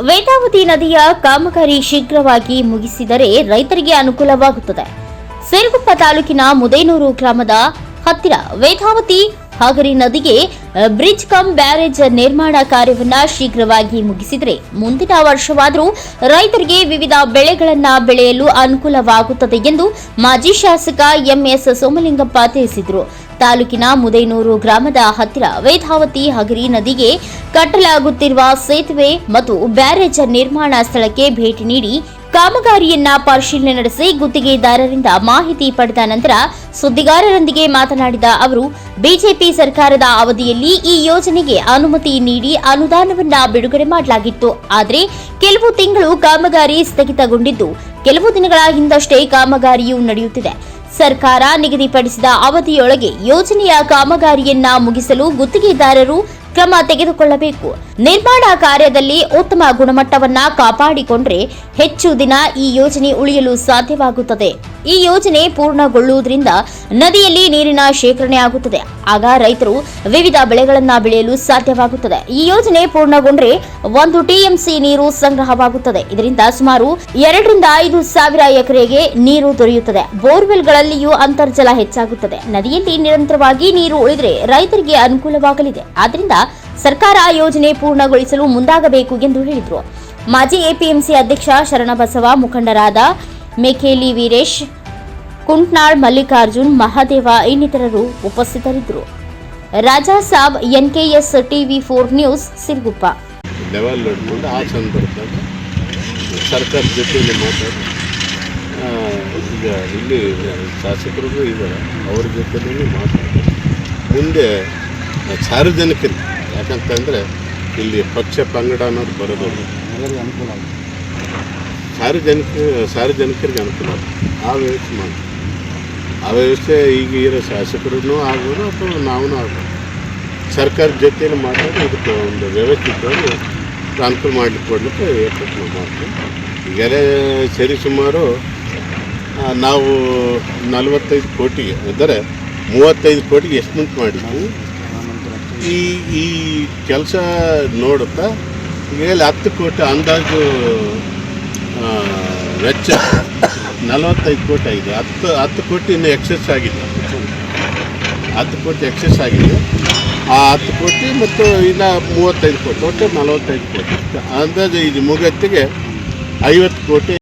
ವೇದಾವತಿ ನದಿಯ ಕಾಮಗಾರಿ ಶೀಘ್ರವಾಗಿ ಮುಗಿಸಿದರೆ ರೈತರಿಗೆ ಅನುಕೂಲವಾಗುತ್ತದೆ. ಸಿರುಗುಪ್ಪ ತಾಲೂಕಿನ ಮುದೇನೂರು ಗ್ರಾಮದ ಹತ್ತಿರ ವೇದಾವತಿ ಹಾಗರಿ ನದಿಗೆ ಬ್ರಿಡ್ಜ್ ಕಮ್ ಬ್ಯಾರೇಜ್ ನಿರ್ಮಾಣ ಕಾರ್ಯವನ್ನು ಶೀಘ್ರವಾಗಿ ಮುಗಿಸಿದರೆ ಮುಂದಿನ ವರ್ಷವಾದರೂ ರೈತರಿಗೆ ವಿವಿಧ ಬೆಳೆಗಳನ್ನು ಬೆಳೆಯಲು ಅನುಕೂಲವಾಗುತ್ತದೆ ಎಂದು ಮಾಜಿ ಶಾಸಕ ಎಂಎಸ್ ಸೋಮಲಿಂಗಪ್ಪ ತಿಳಿಸಿದರು. ತಾಲೂಕಿನ ಮುದೇನೂರು ಗ್ರಾಮದ ಹತ್ತಿರ ವೇದಾವತಿ ಹಗರಿ ನದಿಗೆ ಕಟ್ಟಲಾಗುತ್ತಿರುವ ಸೇತುವೆ ಮತ್ತು ಬ್ಯಾರೇಜ್ ನಿರ್ಮಾಣ ಸ್ಥಳಕ್ಕೆ ಭೇಟಿ ನೀಡಿ ಕಾಮಗಾರಿಯನ್ನ ಪರಿಶೀಲನೆ ನಡೆಸಿ ಗುತ್ತಿಗೆದಾರರಿಂದ ಮಾಹಿತಿ ಪಡೆದ ನಂತರ ಸುದ್ದಿಗಾರರೊಂದಿಗೆ ಮಾತನಾಡಿದ ಅವರು, ಬಿಜೆಪಿ ಸರ್ಕಾರದ ಅವಧಿಯಲ್ಲಿ ಈ ಯೋಜನೆಗೆ ಅನುಮತಿ ನೀಡಿ ಅನುದಾನವನ್ನ ಬಿಡುಗಡೆ ಮಾಡಲಾಗಿತ್ತು. ಆದರೆ ಕೆಲವು ತಿಂಗಳು ಕಾಮಗಾರಿ ಸ್ಥಗಿತಗೊಂಡಿದ್ದು, ಕೆಲವು ದಿನಗಳ ಹಿಂದಷ್ಟೇ ಕಾಮಗಾರಿಯೂ ನಡೆಯುತ್ತಿದೆ. ಸರ್ಕಾರ ನಿಗದಿಪಡಿಸಿದ ಅವಧಿಯೊಳಗೆ ಯೋಜನೆಯ ಕಾಮಗಾರಿಯನ್ನ ಮುಗಿಸಲು ಗುತ್ತಿಗೆದಾರರು ಕ್ರಮ ತೆಗೆದುಕೊಳ್ಳಬೇಕು. ನಿರ್ಮಾಣ ಕಾರ್ಯದಲ್ಲಿ ಉತ್ತಮ ಗುಣಮಟ್ಟವನ್ನ ಕಾಪಾಡಿಕೊಂಡ್ರೆ ಹೆಚ್ಚು ದಿನ ಈ ಯೋಜನೆ ಉಳಿಯಲು ಸಾಧ್ಯವಾಗುತ್ತದೆ. ಈ ಯೋಜನೆ ಪೂರ್ಣಗೊಳ್ಳುವುದರಿಂದ ನದಿಯಲ್ಲಿ ನೀರಿನ ಶೇಖರಣೆ ಆಗುತ್ತದೆ. ಆಗ ರೈತರು ವಿವಿಧ ಬೆಳೆಗಳನ್ನ ಬೆಳೆಯಲು ಸಾಧ್ಯವಾಗುತ್ತದೆ. ಈ ಯೋಜನೆ ಪೂರ್ಣಗೊಂಡ್ರೆ ಒಂದು ಟಿಎಂಸಿ ನೀರು ಸಂಗ್ರಹವಾಗುತ್ತದೆ. ಇದರಿಂದ ಸುಮಾರು ಎರಡರಿಂದ ಐದು ಸಾವಿರ ಎಕರೆಗೆ ನೀರು ದೊರೆಯುತ್ತದೆ. ಬೋರ್ವೆಲ್ಗಳಲ್ಲಿಯೂ ಅಂತರ್ಜಲ ಹೆಚ್ಚಾಗುತ್ತದೆ. ನದಿಯಲ್ಲಿ ನಿರಂತರವಾಗಿ ನೀರು ಉಳಿದ್ರೆ ರೈತರಿಗೆ ಅನುಕೂಲವಾಗಲಿದೆ. ಆದ್ದರಿಂದ ಸರ್ಕಾರ ಯೋಜನೆ ಪೂರ್ಣಗೊಳಿಸಲು ಮುಂದಾಗಬೇಕು ಎಂದು ಹೇಳಿದರು. ಮಾಜಿ ಎಪಿಎಂಸಿ ಅಧ್ಯಕ್ಷ ಶರಣಬಸವ ಮುಖಂಡರಾದ ಮೇಖೇಲಿ ವೀರೇಶ್ ಕುಂಟ್ನಾಳ್ ಮಲ್ಲಿಕಾರ್ಜುನ್ ಮಹಾದೇವ ಇನ್ನಿತರರು ಉಪಸ್ಥಿತರಿದ್ದರು. Raja Saab NKS TV four news Siruguppa. ಆ, ಈಗ ಇಲ್ಲಿ ಶಾಸಕರಿಗೂ ಇದ್ದಾರೆ. ಅವ್ರ ಮಾತಾಡಿ. ಮುಂದೆ ಸಾರ್ವಜನಿಕರಿಗೆ ಯಾಕಂತಂದರೆ ಇಲ್ಲಿ ಪಕ್ಷ ಪಂಗಡ ಅನ್ನೋದು ಬರೋದಿಲ್ಲ ಸಾರ್ವಜನಿಕ ಸಾರ್ವಜನಿಕರಿಗೆ ಅನುಕೂಲ. ಆ ವ್ಯವಸ್ಥೆ ಮಾಡಿ. ಆ ವ್ಯವಸ್ಥೆ ಈಗ ಇರೋ ಶಾಸಕರೂ ಆಗ್ಬೋದು ಅಥವಾ ನಾವು ಆಗ್ಬೋದು. ಸರ್ಕಾರದ ಜೊತೆಯಲ್ಲಿ ಮಾತಾಡಿ ಇದಕ್ಕೆ ಒಂದು ವ್ಯವಸ್ಥಿತವಾಗಿ ಅನುಕೂಲ ಮಾಡಲಿಕ್ಕೆ ಕೊಡಲಿಕ್ಕೆ ಏರ್ಪಟ್ಟು ಮಾಡ್ತೀವಿ. ಈಗಲೇ ಸರಿ ಸುಮಾರು ನಾವು ನಲವತ್ತೈದು ಕೋಟಿಗೆ ಅಂದರೆ ಮೂವತ್ತೈದು ಕೋಟಿಗೆ ಎಸ್ಟಿಮೇಟ್ ಮಾಡಿದ್ವಿ ಈ ಈ ಕೆಲಸ ನೋಡುತ್ತಾ ಈಗಲೇ ಹತ್ತು ಕೋಟಿ ಅಂದಾಜು ವೆಚ್ಚ, ನಲವತ್ತೈದು ಕೋಟಿ ಆಗಿದೆ. ಹತ್ತು ಹತ್ತು ಕೋಟಿ ಇನ್ನು ಎಕ್ಸೆಸ್ ಆಗಿದೆ. ಹತ್ತು ಕೋಟಿ ಎಕ್ಸೆಸ್ ಆಗಿದೆ. ಆ ಹತ್ತು ಕೋಟಿ ಮತ್ತು ಇನ್ನು ಮೂವತ್ತೈದು ಕೋಟಿ, ಒಟ್ಟು ನಲವತ್ತೈದು ಕೋಟಿ. ಅಂದಾಜು ಇದು ಮುಗತ್ತಿಗೆ ಐವತ್ತು ಕೋಟಿ